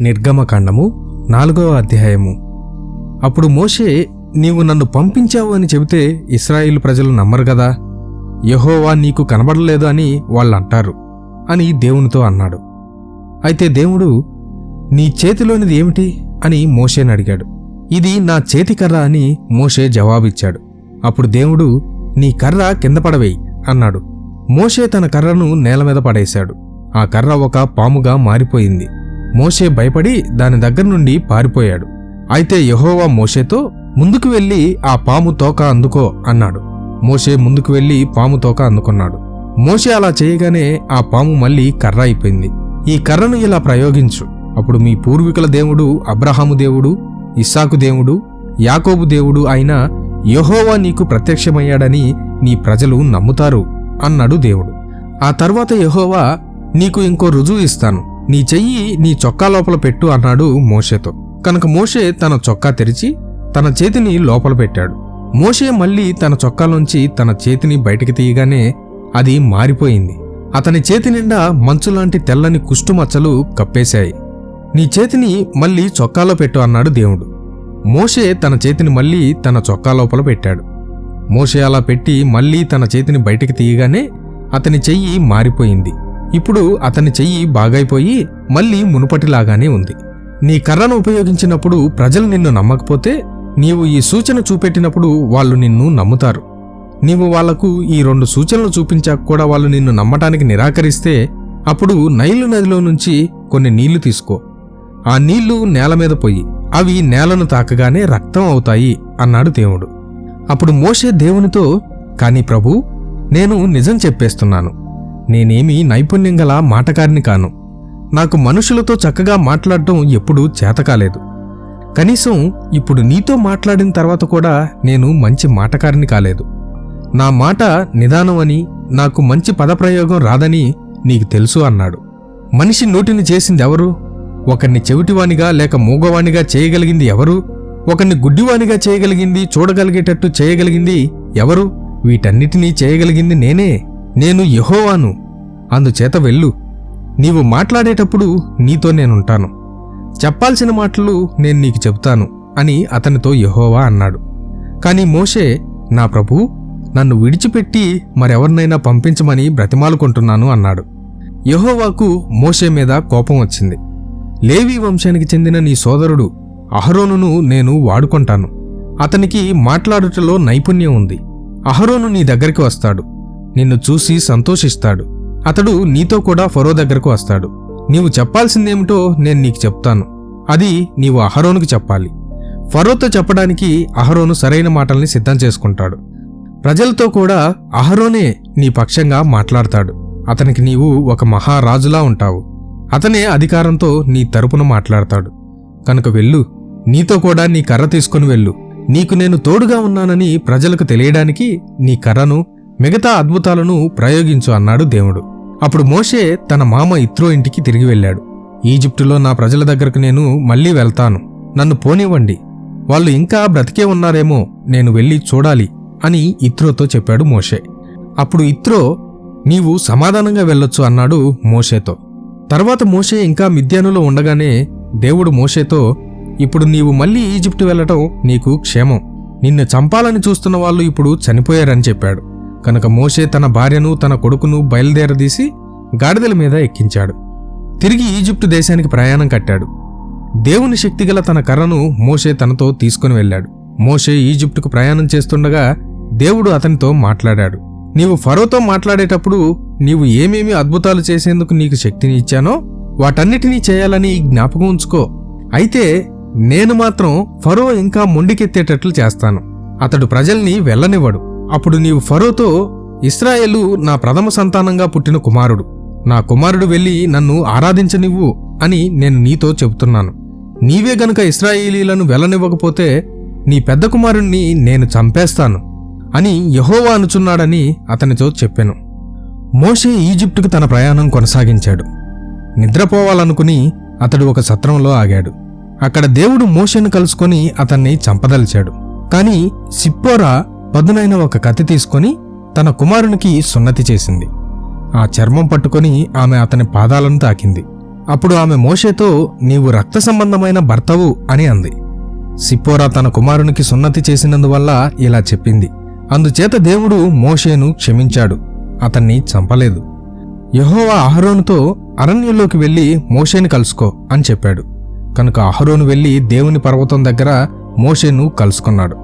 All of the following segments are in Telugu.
నిర్గమకాండము నాలుగవ అధ్యాయము. అప్పుడు మోషే నీవు నన్ను పంపించావు అని చెబితే ఇస్రాయిల్ ప్రజలు నమ్మరు కదా? యహోవా నీకు కనబడలేదు అని వాళ్ళంటారు అని దేవునితో అన్నాడు. అయితే దేవుడు నీ చేతిలోనిది ఏమిటి? అని మోషేని అడిగాడు. ఇది నా చేతి కర్ర అని మోషే జవాబిచ్చాడు. అప్పుడు దేవుడు నీ కర్ర కింద పడవేయి అన్నాడు. మోషే తన కర్రను నేల మీద పడేశాడు. ఆ కర్ర ఒక పాముగా మారిపోయింది. మోషే భయపడి దాని దగ్గర నుండి పారిపోయాడు. అయితే యహోవా మోషేతో ముందుకు వెళ్ళి ఆ పాము తోక అందుకో అన్నాడు. మోషే ముందుకు వెళ్ళి పాము తోక అందుకున్నాడు. మోషే అలా చేయగానే ఆ పాము మళ్ళీ కర్ర అయిపోయింది. ఈ కర్రను ఇలా ప్రయోగించు. అప్పుడు మీ పూర్వీకుల దేవుడు అబ్రహాము దేవుడు ఇస్సాకు దేవుడు యాకోబు దేవుడు అయిన యహోవా నీకు ప్రత్యక్షమయ్యాడని నీ ప్రజలు నమ్ముతారు అన్నాడు దేవుడు. ఆ తర్వాత యహోవా నీకు ఇంకో రుజువు ఇస్తాను. నీ చెయ్యి నీ చొక్కా లోపల పెట్టు అన్నాడు మోషేతో. కనుక మోషే తన చొక్కా తెరిచి తన చేతిని లోపల పెట్టాడు. మోషే మళ్ళీ తన చొక్కాలోంచి తన చేతిని బయటికి తీయగానే అది మారిపోయింది. అతని చేతి నిండా మంచులాంటి తెల్లని కుష్టుమచ్చలు కప్పేశాయి. నీ చేతిని మళ్ళీ చొక్కాలో పెట్టు అన్నాడు దేవుడు. మోషే తన చేతిని మళ్ళీ తన చొక్కా లోపల పెట్టాడు. మోషే అలా పెట్టి మళ్ళీ తన చేతిని బయటికి తీయగానే అతని చెయ్యి మారిపోయింది. ఇప్పుడు అతని చెయ్యి బాగైపోయి మళ్ళీ మునుపటిలాగానే ఉంది. నీ కర్రను ఉపయోగించినప్పుడు ప్రజలు నిన్ను నమ్మకపోతే నీవు ఈ సూచన చూపెట్టినప్పుడు వాళ్ళు నిన్ను నమ్ముతారు. నీవు వాళ్ళకు ఈ రెండు సూచనలు చూపించాక కూడా వాళ్ళు నిన్ను నమ్మటానికి నిరాకరిస్తే అప్పుడు నైలు నదిలో నుంచి కొన్ని నీళ్ళు తీసుకో. ఆ నీళ్ళు నేల మీద పోయి అవి నేలను తాకగానే రక్తం అవుతాయి అన్నాడు దేవుడు. అప్పుడు మోషే దేవునితో కాని ప్రభు నేను నిజం చెప్పేస్తున్నాను. నేనేమీ నైపుణ్యం గల మాటకారిని కాను. నాకు మనుషులతో చక్కగా మాట్లాడటం ఎప్పుడూ చేతకాలేదు. కనీసం ఇప్పుడు నీతో మాట్లాడిన తర్వాత కూడా నేను మంచి మాటకారిని కాలేదు. నా మాట నిదానం అని నాకు మంచి పదప్రయోగం రాదని నీకు తెలుసు అన్నాడు. మనిషి నోటిని చేసింది ఎవరు? ఒకరిని చెవిటివానిగా లేక మూగవానిగా చేయగలిగింది ఎవరు? ఒకరిని గుడ్డివానిగా చేయగలిగింది చూడగలిగేటట్టు చేయగలిగింది ఎవరు? వీటన్నిటినీ చేయగలిగింది నేనే. నేను యహోవాను. అందుచేత వెళ్ళు. నీవు మాట్లాడేటప్పుడు నీతో నేనుంటాను. చెప్పాల్సిన మాటలు నేను నీకు చెబుతాను అని అతనితో యహోవా అన్నాడు. కాని మోషే నా ప్రభు నన్ను విడిచిపెట్టి మరెవరినైనా పంపించమని బ్రతిమాలుకుంటున్నాను అన్నాడు. యహోవాకు మోషే మీద కోపం వచ్చింది. లేవీ వంశానికి చెందిన నీ సోదరుడు అహరోనును నేను వాడుకుంటాను. అతనికి మాట్లాడుటలో నైపుణ్యం ఉంది. అహరోను నీ దగ్గరికి వస్తాడు. నిన్ను చూసి సంతోషిస్తాడు. అతడు నీతో కూడా ఫరో దగ్గరకు వస్తాడు. నీవు చెప్పాల్సిందేమిటో నేను నీకు చెప్తాను. అది నీవు అహరోనుకు చెప్పాలి. ఫరోతో చెప్పడానికి అహరోను సరైన మాటల్ని సిద్ధం చేసుకుంటాడు. ప్రజలతో కూడా అహరోనే నీ పక్షంగా మాట్లాడతాడు. అతనికి నీవు ఒక మహారాజులా ఉంటావు. అతనే అధికారంతో నీ తరపున మాట్లాడతాడు. కనుక వెళ్ళు. నీతో కూడా నీ కర్ర తీసుకుని వెళ్ళు. నీకు నేను తోడుగా ఉన్నానని ప్రజలకు తెలియడానికి నీ కర్రను మిగతా అద్భుతాలను ప్రయోగించు అన్నాడు దేవుడు. అప్పుడు మోషే తన మామ ఇత్రో ఇంటికి తిరిగి వెళ్ళాడు. ఈజిప్టులో నా ప్రజల దగ్గరకు నేను మళ్ళీ వెళ్తాను. నన్ను పోనివ్వండి. వాళ్ళు ఇంకా బ్రతికే ఉన్నారేమో నేను వెళ్ళి చూడాలి అని ఇత్రోతో చెప్పాడు మోషే. అప్పుడు ఇత్రో నీవు సమాధానంగా వెళ్ళొచ్చు అన్నాడు మోషేతో. తర్వాత మోషే ఇంకా మిద్యానులో ఉండగానే దేవుడు మోషేతో ఇప్పుడు నీవు మళ్ళీ ఈజిప్టు వెళ్ళటం నీకు క్షేమం. నిన్ను చంపాలని చూస్తున్న వాళ్ళు ఇప్పుడు చనిపోయారని చెప్పాడు. కనుక మోషే తన భార్యను తన కొడుకును బయలుదేరదీసి గాడిదల మీద ఎక్కించాడు. తిరిగి ఈజిప్టు దేశానికి ప్రయాణం కట్టాడు. దేవుని శక్తిగల తన కర్రను మోషే తనతో తీసుకుని వెళ్ళాడు. మోషే ఈజిప్టుకు ప్రయాణం చేస్తుండగా దేవుడు అతనితో మాట్లాడాడు. నీవు ఫరోతో మాట్లాడేటప్పుడు నీవు ఏమేమి అద్భుతాలు చేసేందుకు నీకు శక్తిని ఇచ్చానో వాటన్నిటినీ చేయాలని జ్ఞాపకం ఉంచుకో. అయితే నేను మాత్రం ఫరో ఇంకా మొండికెత్తేటట్లు చేస్తాను. అతడు ప్రజల్ని వెళ్ళనివ్వడు. అప్పుడు నీవు ఫరోతో ఇస్రాయేలు నా ప్రథమ సంతానంగా పుట్టిన కుమారుడు. నా కుమారుడు వెళ్ళి నన్ను ఆరాధించనివ్వు అని నేను నీతో చెబుతున్నాను. నీవే గనుక ఇస్రాయేలీలను వెళ్ళనివ్వకపోతే నీ పెద్ద కుమారుణ్ణి నేను చంపేస్తాను అని యహోవా అనుచున్నాడని అతనితో చెప్పాను. మోషే ఈజిప్టుకు తన ప్రయాణం కొనసాగించాడు. నిద్రపోవాలనుకుని అతడు ఒక సత్రంలో ఆగాడు. అక్కడ దేవుడు మోషేను కలుసుకొని అతన్ని చంపదలిచాడు. కాని సిప్పోరా పదునైన ఒక కత్తి తీసుకొని తన కుమారునికి సున్నతి చేసింది. ఆ చర్మం పట్టుకొని ఆమె అతని పాదాలను తాకింది. అప్పుడు ఆమె మోషేతో నీవు రక్త సంబంధమైన భర్తవు అని అంది. సిప్పోరా తన కుమారునికి సున్నతి చేసినందువల్ల ఇలా చెప్పింది. అందుచేత దేవుడు మోషేను క్షమించాడు. అతన్ని చంపలేదు. యహోవా అహరోనుతో అరణ్యంలోకి వెళ్ళి మోషేని కలుసుకో అని చెప్పాడు. కనుక అహరోను వెళ్ళి దేవుని పర్వతం దగ్గర మోషేను కలుసుకున్నాడు.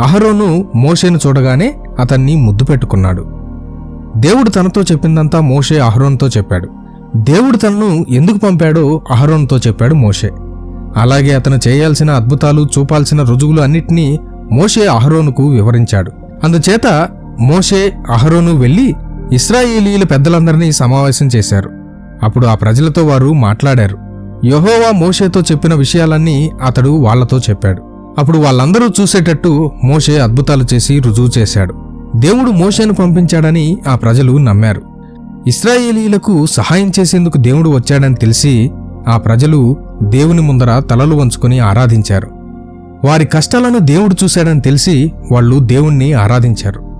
అహరోను మోషేను చూడగానే అతన్ని ముద్దు పెట్టుకున్నాడు. దేవుడు తనతో చెప్పిందంతా మోషే అహరోన్తో చెప్పాడు. దేవుడు తనను ఎందుకు పంపాడో అహరోన్తో చెప్పాడు మోషే. అలాగే అతను చేయాల్సిన అద్భుతాలు చూపాల్సిన రుజువులు అన్నిటినీ మోషే అహరోనుకు వివరించాడు. అందుచేత మోషే అహరోను వెళ్ళి ఇస్రాయేలీల పెద్దలందరినీ సమావేశం చేశారు. అప్పుడు ఆ ప్రజలతో వారు మాట్లాడారు. యహోవా మోషేతో చెప్పిన విషయాలన్నీ అతడు వాళ్ళతో చెప్పాడు. అప్పుడు వాళ్ళందరూ చూసేటట్టు మోషే అద్భుతాలు చేసి రుజువు చేశాడు. దేవుడు మోషేను పంపించాడని ఆ ప్రజలు నమ్మారు. ఇస్రాయేలీలకు సహాయం చేసేందుకు దేవుడు వచ్చాడని తెలిసి ఆ ప్రజలు దేవుని ముందర తలలు వంచుకొని ఆరాధించారు. వారి కష్టాలను దేవుడు చూశాడని తెలిసి వాళ్ళు దేవుణ్ణి ఆరాధించారు.